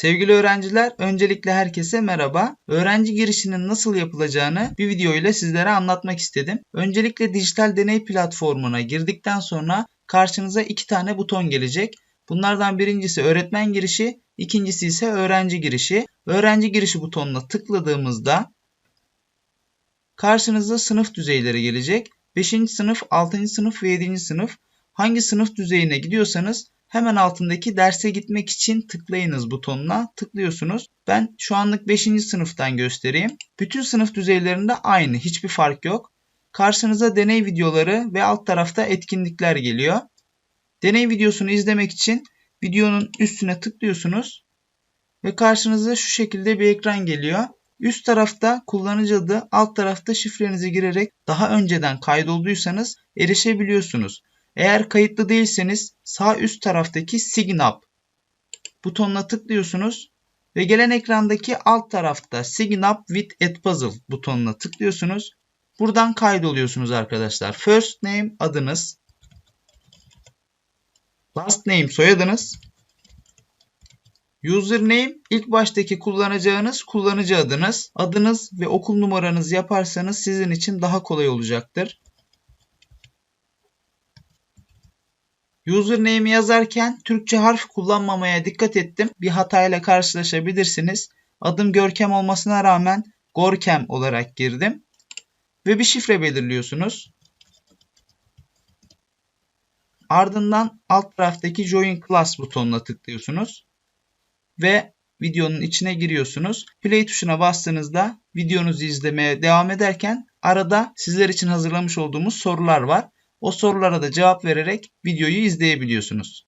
Sevgili öğrenciler, öncelikle herkese merhaba. Öğrenci girişinin nasıl yapılacağını bir video ile sizlere anlatmak istedim. Öncelikle dijital deney platformuna girdikten sonra karşınıza iki tane buton gelecek. Bunlardan birincisi öğretmen girişi, ikincisi ise öğrenci girişi. Öğrenci girişi butonuna tıkladığımızda karşınıza sınıf düzeyleri gelecek. 5. sınıf, 6. sınıf ve 7. sınıf. Hangi sınıf düzeyine gidiyorsanız hemen altındaki derse gitmek için tıklayınız butonuna tıklıyorsunuz. Ben şu anlık 5. sınıftan göstereyim. Bütün sınıf düzeylerinde aynı hiçbir fark yok. Karşınıza deney videoları ve alt tarafta etkinlikler geliyor. Deney videosunu izlemek için videonun üstüne tıklıyorsunuz ve karşınıza şu şekilde bir ekran geliyor. Üst tarafta kullanıcı adı, alt tarafta şifrenizi girerek daha önceden kaydolduysanız erişebiliyorsunuz. Eğer kayıtlı değilseniz sağ üst taraftaki Sign Up butonuna tıklıyorsunuz ve gelen ekrandaki alt tarafta Sign Up with Edpuzzle butonuna tıklıyorsunuz. Buradan kaydoluyorsunuz arkadaşlar. First name adınız, last name soyadınız, Username ilk baştaki kullanacağınız kullanıcı adınız, adınız ve okul numaranızı yaparsanız sizin için daha kolay olacaktır. Username'i yazarken Türkçe harf kullanmamaya dikkat ettim. Bir hatayla karşılaşabilirsiniz. Adım Görkem olmasına rağmen Gorkem olarak girdim. Ve bir şifre belirliyorsunuz. Ardından alt taraftaki Join Class butonuna tıklıyorsunuz. Ve videonun içine giriyorsunuz. Play tuşuna bastığınızda videonuzu izlemeye devam ederken arada sizler için hazırlamış olduğumuz sorular var. O sorulara da cevap vererek videoyu izleyebiliyorsunuz.